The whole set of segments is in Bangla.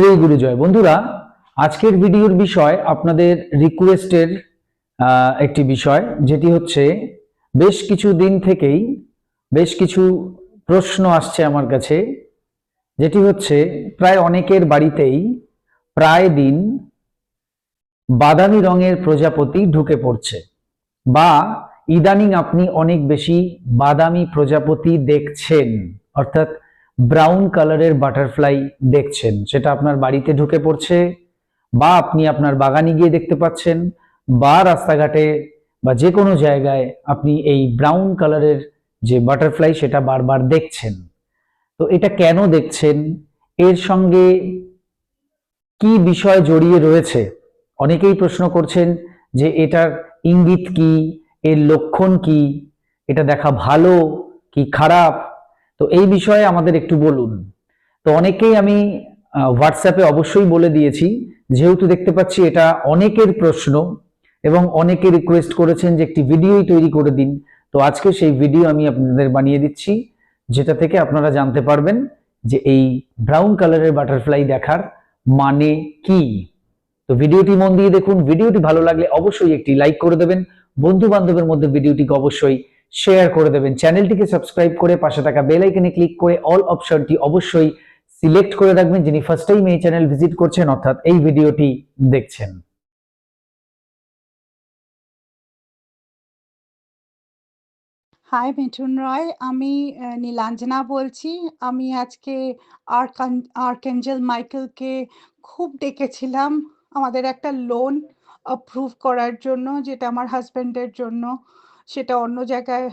শ্রী গুরুজয় বন্ধুরা, আজকের ভিডিওর বিষয় আপনাদের রিকোয়েস্টের একটি বিষয়, যেটি হচ্ছে বেশ কিছু দিন থেকেই বেশ কিছু প্রশ্ন আসছে আমার কাছে, যেটি হচ্ছে প্রায় অনেকের বাড়িতেই প্রায় দিন বাদামি রঙের প্রজাপতি ঢুকে পড়ছে, বা ইদানিং আপনি অনেক বেশি বাদামি প্রজাপতি দেখছেন, অর্থাৎ ব্রাউন কালারের বাটারফ্লাই দেখছেন, সেটা আপনার বাড়িতে ঢুকে পড়ছে বা আপনি আপনার বাগানে গিয়ে দেখতে পাচ্ছেন বা রাস্তাঘাটে বা যে কোনো জায়গায় আপনি এই ব্রাউন কালারের যে বাটারফ্লাই সেটা বারবার দেখছেন। তো এটা কেন দেখছেন? এর সঙ্গে কি বিষয় জড়িয়ে রয়েছে? অনেকেই প্রশ্ন করছেন যে এটার ইঙ্গিত কি? এর লক্ষণ কি? এটা দেখা ভালো কি খারাপ? তো এই বিষয়ে আমাদের একটু বলুন। তো অনেকেই আমি হোয়াটসঅ্যাপে অবশ্যই বলে দিয়েছি, যেহেতু দেখতে পাচ্ছি এটা অনেকের প্রশ্ন এবং অনেকে রিকোয়েস্ট করেছেন যে একটি ভিডিওই তৈরি করে দিন। তো আজকে সেই ভিডিও আমি আপনাদের বানিয়ে দিচ্ছি, যেটা থেকে আপনারা জানতে পারবেন যে এই ব্রাউন কালারের বাটারফ্লাই দেখার মানে কি। তো ভিডিওটি মন দিয়ে দেখুন, ভিডিওটি ভালো লাগলে অবশ্যই একটি লাইক করে দেবেন। বন্ধু বান্ধবের মধ্যে ভিডিওটিকে অবশ্যই শেয়ার করে দেবেন। চ্যানেলটিকে সাবস্ক্রাইব করে পাশে থাকা বেল আইকনে ক্লিক করে অল অপশনটি অবশ্যই সিলেক্ট করে রাখবেন। যিনি ফার্স্ট টাইম এই চ্যানেল ভিজিট করছেন, অর্থাৎ এই ভিডিওটি দেখছেন। হাই মিঠুন রয় আমি নীলাঞ্জনা বলছি। আমি আজকে আর্কেঞ্জেল মাইকেলকে খুব ডেকেছিলাম আমাদের একটা লোন অ্যাপ্রুভ করার জন্য, যেটা আমার হাজবেন্ডের জন্য। সেটা অন্য জায়গায়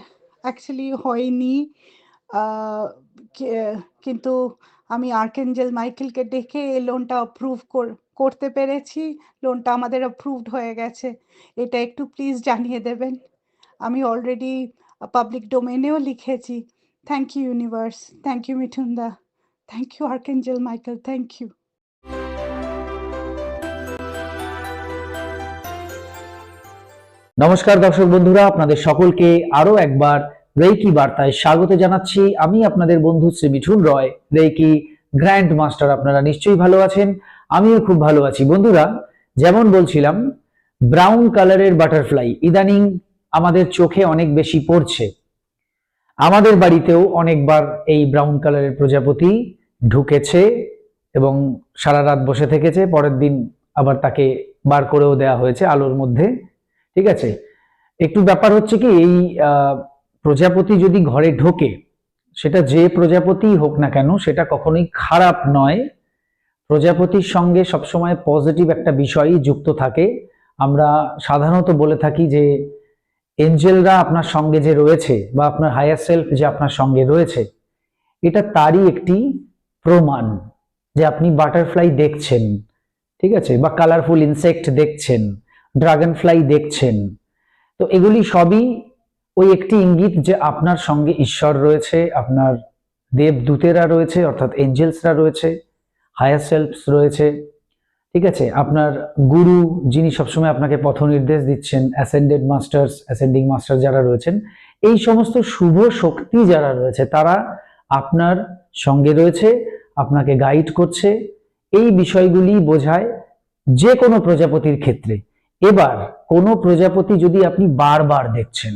অ্যাকচুয়ালি হয়নি। কিন্তু আমি আর্কেঞ্জেল মাইকেলকে ডেকে এই লোনটা অ্যাপ্রুভ করতে পেরেছি। লোনটা আমাদের অ্যাপ্রুভড হয়ে গেছে। এটা একটু প্লিজ জানিয়ে দেবেন। আমি অলরেডি পাবলিক ডোমেনেও লিখেছি। Thank you universe thank you Mithun da thank you archangel Michael thank you নমস্কার দর্শক বন্ধুরা, আপনাদের সকলকে আরও একবার রেইকি বার্তায় স্বাগত জানাচ্ছি। আমি আপনাদের বন্ধু Shri Mithun Roy, reiki grand master আপনারা নিশ্চয়ই ভালো আছেন, আমিও খুব ভালো আছি। বন্ধুরা, যেমন বলছিলাম, ব্রাউন কালারের বাটারফ্লাই ইদানিং আমাদের চোখে অনেক বেশি পড়ছে। আমাদের বাড়িতেও অনেকবার এই ব্রাউন কালারের প্রজাপতি ঢুকেছে এবং সারা রাত বসে থেকেছে। পরের দিন আবার তাকে বার করেও দেওয়া হয়েছে আলোর মধ্যে। ঠিক আছে? একটু ব্যাপার হচ্ছে কি, এই প্রজাপতি যদি ঘরে ঢোকে, সেটা যে প্রজাপতি হোক না কেন, সেটা কখনোই খারাপ নয়। প্রজাপতির সঙ্গে সবসময় পজিটিভ একটা বিষয়ই যুক্ত থাকে। আমরা সাধারণত বলে থাকি যে, এঞ্জেলরা আপনার সঙ্গে যে রয়েছে বা আপনার হায়ার সেলফ যে আপনার সঙ্গে রয়েছে, এটা তারই একটি প্রমাণ যে আপনি বাটারফ্লাই দেখছেন, ঠিক আছে? বা কালারফুল ইনসেক্ট দেখছেন। ড্রাগন ফ্লাই দেখছেন। তো এগুলি সবই ওই একটি ইঙ্গিত যে আপনার সঙ্গে ঈশ্বর রয়েছে, আপনার দেবদূতেরা রয়েছে, অর্থাৎ এঞ্জেলসরা রয়েছে হায়ার সেলফস রয়েছে। ঠিক আছে? আপনার গুরু যিনি সবসময় আপনাকে পথ নির্দেশ দিচ্ছেন অ্যাসেন্ডেড মাস্টার্স অ্যাসেন্ডিং মাস্টার যারা রয়েছেন, এই সমস্ত শুভ শক্তি যারা রয়েছে, তারা আপনার সঙ্গে রয়েছে, আপনাকে গাইড করছে। এই বিষয়গুলি বোঝায় যে কোনো প্রজাপতির ক্ষেত্রে। এবার কোনো প্রজাপতি যদি আপনি বারবার দেখছেন,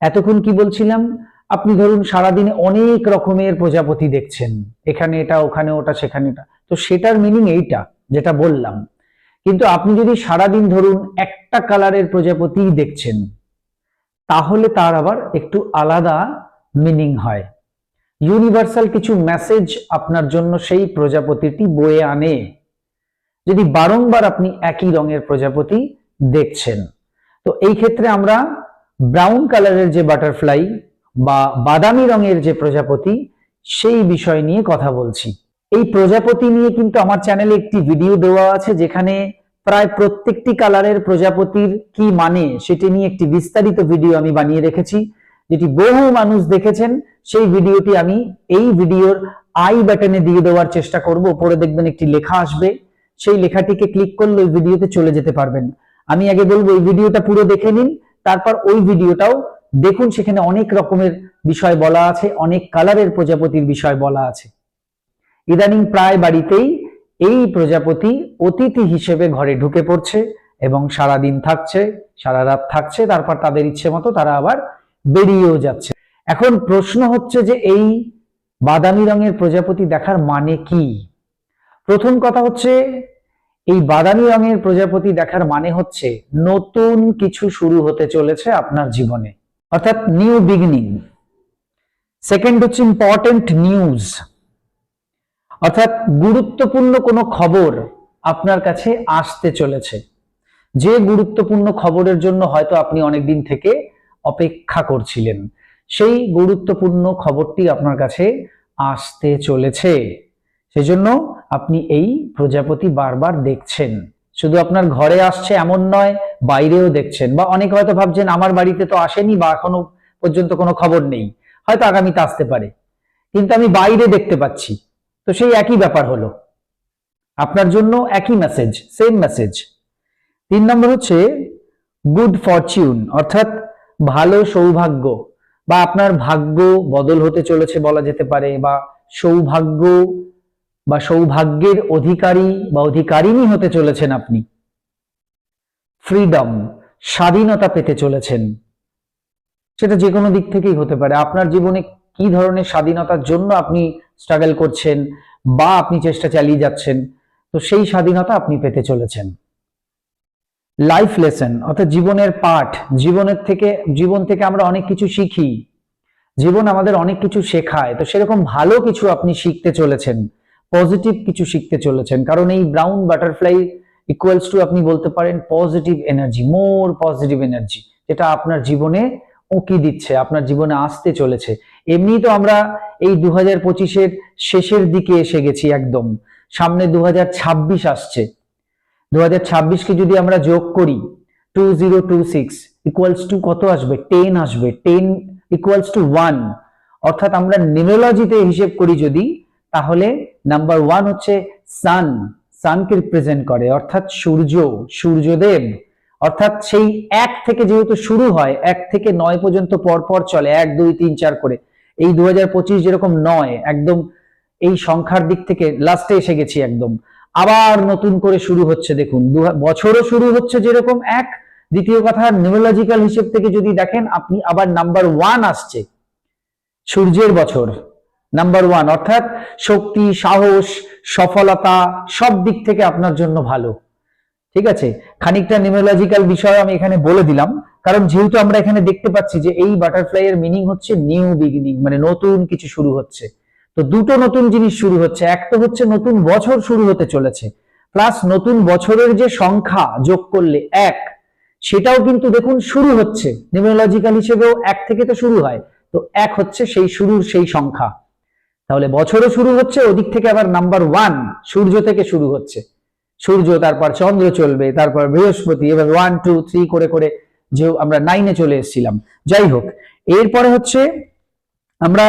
এতক্ষণ কি বলছিলাম? আপনি ধরুন সারাদিনে অনেক রকমের প্রজাপতি দেখছেন, এখানে এটা, ওখানে ওটা, সেখানে এটা। তো সেটার মিনিং এইটা, যেটা বললাম। কিন্তু আপনি যদি সারাদিন ধরুন একটা কালারের প্রজাপতি দেখছেন, তাহলে তার আবার একটু আলাদা মিনিং হয়। ইউনিভার্সাল কিছু মেসেজ আপনার জন্য সেই প্রজাপতিটি বয়ে আনে। যদি বারংবার আপনি একই রঙের প্রজাপতি দেখছেন। তো এই ক্ষেত্রে আমরা ব্রাউন কালারের যে বাটারফ্লাই বা বাদামি রঙের যে প্রজাপতি, সেই বিষয় নিয়ে কথা বলছি। এই প্রজাপতি নিয়ে কিন্তু আমার চ্যানেলে একটি ভিডিও দেওয়া আছে, যেখানে প্রায় প্রত্যেকটি কালারের প্রজাপতির কি মানে সেটি নিয়ে একটি বিস্তারিত ভিডিও আমি বানিয়ে রেখেছি, যেটি বহু মানুষ দেখেছেন। সেই ভিডিওটি আমি এই ভিডিওর আই বাটনে দিয়ে দেওয়ার চেষ্টা করব। উপরে দেখবেন একটি লেখা আসবে। সেই লেখাটিকে ক্লিক করলে ওই ভিডিওতে চলে যেতে পারবেন। আমি আগে বলব, এই ভিডিওটা পুরো দেখে নিন, তারপর ওই ভিডিওটাও দেখুন, সেখানে অনেক রকমের বিষয় বলা আছে, অনেক কালারের প্রজাপতির বিষয় বলা আছে। ইদানিং প্রায় বাড়িতেই এই প্রজাপতি অতিথি হিসেবে ঘরে ঢুকে পড়ছে এবং সারা দিন থাকছে, সারা রাত থাকছে, তারপর তাদের ইচ্ছে মতো তারা আবার বেরিয়েও যাচ্ছে। এখন প্রশ্ন হচ্ছে যে এই বাদামি রঙের প্রজাপতি দেখার মানে কি? প্রথম কথা হচ্ছে এই বাদামি রঙের প্রজাপতি দেখার মানে হচ্ছে নতুন কিছু শুরু হতে চলেছে আপনার জীবনে। অর্থাৎ নিউ বিগিনিং সেকেন্ড হচ্ছে ইম্পর্টেন্ট নিউজ অর্থাৎ গুরুত্বপূর্ণ কোনো খবর আপনার কাছে আসতে চলেছে। যে গুরুত্বপূর্ণ খবরের জন্য হয়তো আপনি অনেকদিন থেকে অপেক্ষা করছিলেন, সেই গুরুত্বপূর্ণ খবরটি আপনার কাছে আসতে চলেছে। সেজন্য আপনি এই প্রজাপতি বারবার দেখছেন। শুধু আপনার ঘরে আসছে এমন নয়, বাইরেও দেখছেন। বা অনেকে হয়তো ভাবছেন, আমার বাড়িতে তো আসেনি বা এখনও পর্যন্ত কোনো খবর নেই। হয়তো আগামীতে আসতে পারে। কিন্তু আমি বাইরে দেখতে পাচ্ছি। তো সেই একই ব্যাপার হলো। আপনার জন্য একই মেসেজ সেম মেসেজ তিন নম্বর হচ্ছে গুড ফরচিউন অর্থাৎ ভালো সৌভাগ্য। বা আপনার ভাগ্য বদল হতে চলেছে বলা যেতে পারে, বা সৌভাগ্য বা সৌভাগ্যের অধিকারী বা অধিকারিণী হতে চলেছেন আপনি। ফ্রিডম, স্বাধীনতা পেতে চলেছেন। সেটা যে কোনো দিক থেকেই হতে পারে। আপনার জীবনে কি ধরনের স্বাধীনতার জন্য আপনি স্ট্রাগল করছেন বা আপনি চেষ্টা চালিয়ে যাচ্ছেন, তো সেই স্বাধীনতা আপনি পেতে চলেছেন। লাইফ লেসন অর্থাৎ জীবনের পাঠ, জীবনের থেকে, জীবন থেকে আমরা অনেক কিছু শিখি। জীবন আমাদের অনেক কিছু শেখায়, তো সেরকম ভালো কিছু আপনি শিখতে চলেছেন। পজিটিভ কিছু শিখতে চলেছেন। কারণ এই ব্রাউন বাটারফ্লাই ইকুয়ালস টু আপনি বলতে পারেন positive energy more positive energy যেটা আপনার জীবনে উঁকি দিচ্ছে, আপনার জীবনে আসতে চলেছে। এমনি তো আমরা এই দু হাজার পঁচিশের শেষের দিকে এসে গেছি একদম। সামনে দু ছাব্বিশ আসছে। দু হাজার ছাব্বিশকে যদি আমরা যোগ করি two zero two six equals two কত আসবে? টেন আসবে। টেন ইকুয়ালস টু ওয়ান অর্থাৎ আমরা নিউমেরোলজিতে হিসেব করি যদি, তাহলে নাম্বার ওয়ান হচ্ছে সান সানকে রিপ্রেজেন্ট করে, অর্থাৎ সূর্য, সূর্যদেব। অর্থাৎ সেই এক থেকে যেহেতু শুরু হয়, এক থেকে নয় পর্যন্ত পর পর চলে, এক, দুই, তিন, চার করে। এই দু হাজার পঁচিশ যেরকম নয়, একদম এই সংখ্যার দিক থেকে লাস্টে এসে গেছি একদম। আবার নতুন করে শুরু হচ্ছে, দেখুন, দু, বছরও শুরু হচ্ছে যেরকম এক। দ্বিতীয় কথা নিউরোলজিক্যাল হিসেব থেকে যদি দেখেন, আপনি আবার নাম্বার ওয়ান আসছে। সূর্যের বছর। নাম্বার ওয়ান অর্থাৎ শক্তি, সাহস, সফলতা সব দিক থেকে আপনার জন্য ভালো। ঠিক আছে? খানিকটা নিউরোলজিক্যাল বিষয় আমি এখানে বলে দিলাম। কারণ যেহেতু আমরা এখানে দেখতে পাচ্ছি যে এই বাটারফ্লাই এর মিনিং হচ্ছে নিউ বিগিনিং মানে নতুন কিছু শুরু হচ্ছে। তো দুটো নতুন জিনিস শুরু হচ্ছে। এক তো হচ্ছে নতুন বছর শুরু হতে চলেছে। প্লাস নতুন বছরের যে সংখ্যা যোগ করলে এক, সেটাও কিন্তু দেখুন শুরু হচ্ছে। নিউরোলজিক্যাল হিসেবেও এক থেকে তো শুরু হয়। তো এক হচ্ছে সেই শুরুর সেই সংখ্যা। তাহলে বছরও শুরু হচ্ছে, ওদিক থেকে আবার নাম্বার ওয়ান সূর্য থেকে শুরু হচ্ছে। সূর্য, তারপর চন্দ্র চলবে, তারপর বৃহস্পতি, এবার ওয়ান টু থ্রি করে করে যে আমরা নাইনে চলে এসেছিলাম। যাই হোক, এরপরে হচ্ছে আমরা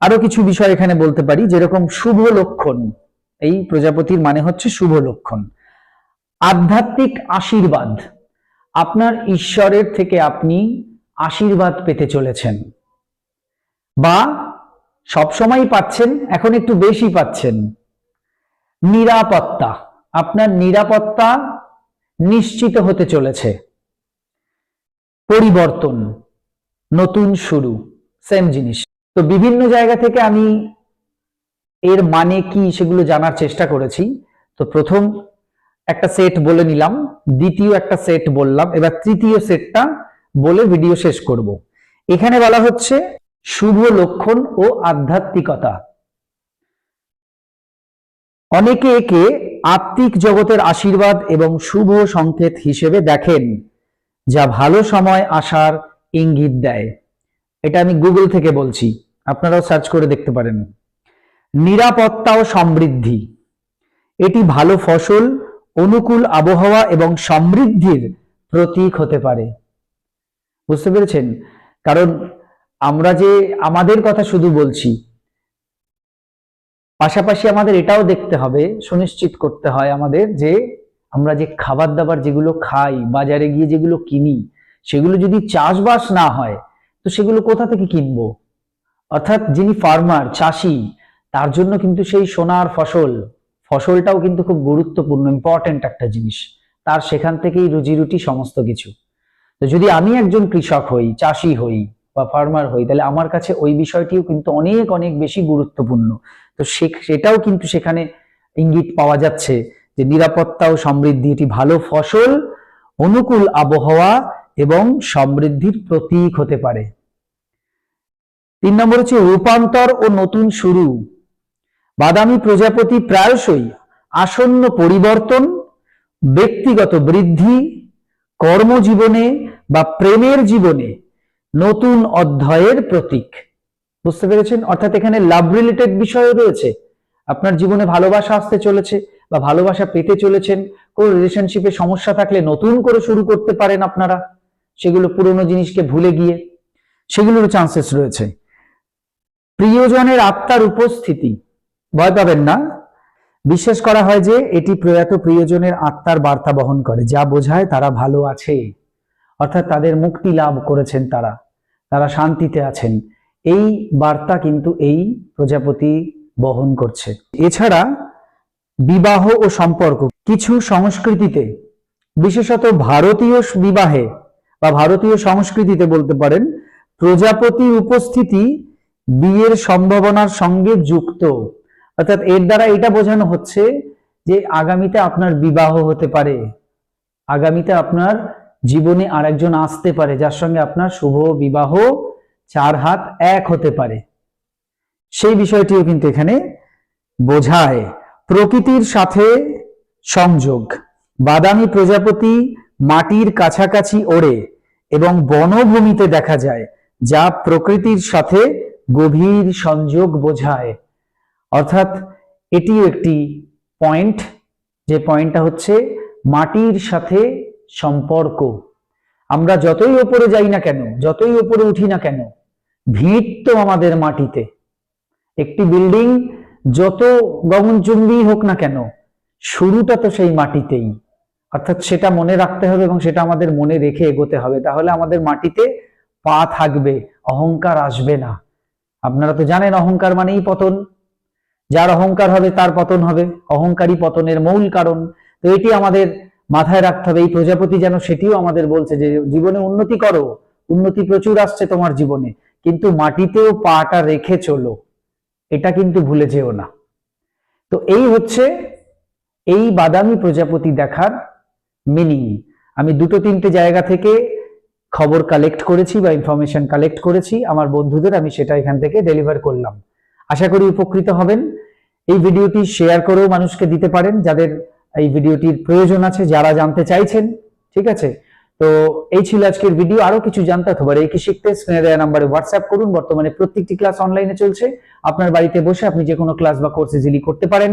আরও কিছু বিষয় এখানে বলতে পারি, যেরকম শুভ লক্ষণ। এই প্রজাপতির মানে হচ্ছে শুভ লক্ষণ। আধ্যাত্মিক আশীর্বাদ। আপনার ঈশ্বরের থেকে আপনি আশীর্বাদ পেতে চলেছেন। বা সবসময় পাচ্ছেন, এখন একটু বেশি পাচ্ছেন। নিরাপত্তা, আপনার নিরাপত্তা নিশ্চিত হতে চলেছে। পরিবর্তন, নতুন শুরু সেম জিনিস। তো বিভিন্ন জায়গা থেকে আমি এর মানে কি সেগুলো জানার চেষ্টা করেছি। তো প্রথম একটা সেট বলে নিলাম, দ্বিতীয় একটা সেট বললাম, এবার তৃতীয় সেটটা বলে ভিডিও শেষ করব। এখানে বলা হচ্ছে শুভ লক্ষণ ও আধ্যাত্মিকতা। অনেকে একে আত্মিক জগতের আশীর্বাদ এবং শুভ সংকেত হিসেবে দেখেন, যা ভালো সময় আসার ইঙ্গিত দেয়। এটা আমি গুগল থেকে বলছি, আপনারাও সার্চ করে দেখতে পারেন। নিরাপত্তা ও সমৃদ্ধি। এটি ভালো ফসল, অনুকূল আবহাওয়া এবং সমৃদ্ধির প্রতীক হতে পারে। বুঝতে পেরেছেন? কারণ আমরা যে আমাদের কথা শুধু বলছি, পাশাপাশি আমাদের এটাও দেখতে হবে, সুনিশ্চিত করতে হয় আমাদের যে আমরা যে খাবার দাবার যেগুলো খাই, বাজারে গিয়ে যেগুলো কিনি, সেগুলো যদি চাষবাস না হয়, তো সেগুলো কোথা থেকে কিনবো? অর্থাৎ যিনি ফার্মার চাষি, তার জন্য কিন্তু সেই সোনার ফসল, ফসলটাও কিন্তু খুব গুরুত্বপূর্ণ ইম্পর্টেন্ট একটা জিনিস। তার সেখান থেকেই রুজি রুটি সমস্ত কিছু। তো যদি আমি একজন কৃষক হই, চাষি হই বা ফার্মার হই, তাহলে আমার কাছে ওই বিষয়টিও কিন্তু অনেক অনেক বেশি গুরুত্বপূর্ণ। তো সেটাও কিন্তু সেখানে ইঙ্গিত পাওয়া যাচ্ছে যে নিরাপত্তা ও সমৃদ্ধি এটি ভালো ফসল, অনুকূল আবহাওয়া এবং সমৃদ্ধির প্রতীক হতে পারে। তিন নম্বর হচ্ছে রূপান্তর ও নতুন শুরু। বাদামি প্রজাপতি প্রায়শই আসন্ন পরিবর্তন, ব্যক্তিগত বৃদ্ধি, কর্মজীবনে বা প্রেমের জীবনে নতুন অধ্যায়ের প্রতীক। বুঝতে পেরেছেন? অর্থাৎ এখানে লাভ রিলেটেড বিষয়ও রয়েছে। আপনার জীবনে ভালোবাসা আসতে চলেছে বা ভালোবাসা পেতে চলেছেন, কোন রিলেশনশিপে সমস্যা থাকলে নতুন করে শুরু করতে পারেন আপনারা। সেগুলো পুরনো জিনিসকে ভুলে গিয়ে সেগুলোর চান্সেস রয়েছে। প্রিয়জনের আত্মার উপস্থিতি। ভয় পাবেন না। বিশ্বাস করা হয় যে এটি প্রয়াত প্রিয়জনের আত্মার বার্তা বহন করে। যা বোঝায় তারা ভালো আছে। অর্থাৎ তাদের মুক্তি লাভ করেছেন তারা। তারা শান্তিতে আছেন। এই বার্তা কিন্তু এই প্রজাপতি বহন করছে। এছাড়া বিবাহ ও সম্পর্ক। কিছু সংস্কৃতিতে, বিশেষত ভারতীয় বিবাহে বা ভারতীয় সংস্কৃতিতে বলতে পারেন প্রজাপতি উপস্থিতি বিয়ের সম্ভাবনার সঙ্গে যুক্ত। অর্থাৎ এর দ্বারা এটা বোঝানো হচ্ছে যে আগামীতে আপনার বিবাহ হতে পারে। আগামীতে আপনার জীবনে আরেকজন আসতে পারে, যার সঙ্গে আপনার শুভ বিবাহ চার হাত এক হতে পারে। সেই বিষয়টিও কিন্তু এখানে বোঝায়। প্রকৃতির সাথে সংযোগ। বাদামি প্রজাপতি মাটির কাছাকাছি ওড়ে এবং বনভূমিতে দেখা যায়, যা প্রকৃতির সাথে গভীর সংযোগ বোঝায়। অর্থাৎ এটিও একটি পয়েন্ট, যে পয়েন্টটা হচ্ছে মাটির সাথে সম্পর্ক। আমরা যতই ওপরে যাই না কেন, যতই ওপরে উঠি না কেন ভিত তো আমাদের মাটিতে। একটি বিল্ডিং যত গগনচুম্বী হোক না কেন, শুরুটা তো সেই মাটিতেই। অর্থাৎ সেটা মনে রাখতে হবে এবং সেটা আমাদের মনে রেখে এগোতে হবে। তাহলে আমাদের মাটিতে পা থাকবে, অহংকার আসবে না। আপনারা তো জানেন অহংকার মানেই পতন। যার অহংকার হবে তার পতন হবে। অহংকারী পতনের মূল কারণ। তো এটি আমাদের মাথায় রাখতে হবে, এই প্রজাপতি যেন সেটিও আমাদের বলছে যে জীবনে উন্নতি করো, উন্নতি প্রচুর আসছে তোমার জীবনে, কিন্তু মাটিতেও পাটা রেখে চলো, এটা কিন্তু ভুলে যেও না। তো এই হচ্ছে, এই বাদামি প্রজাপতি দেখার মিনিং আমি দুটো তিনটে জায়গা থেকে খবর কালেক্ট করেছি বা ইনফরমেশন কালেক্ট করেছি, আমার বন্ধুদের আমি সেটা এখান থেকে ডেলিভার করলাম। আশা করি উপকৃত হবেন। এই ভিডিওটি শেয়ার করেও মানুষকে দিতে পারেন, যাদের এই ভিডিওটির প্রয়োজন আছে যারা জানতে চাইছেন, ঠিক আছে? তো এই ছিল আজকের ভিডিও আরও কিছু জানতে অথবা কি শিখতে স্ক্রিনে দেওয়া নাম্বারে হোয়াটসঅ্যাপ করুন। বর্তমানে প্রত্যেকটি ক্লাস অনলাইনে চলছে। আপনার বাড়িতে বসে আপনি যে কোনো ক্লাস বা কোর্স ইজিলি করতে পারেন।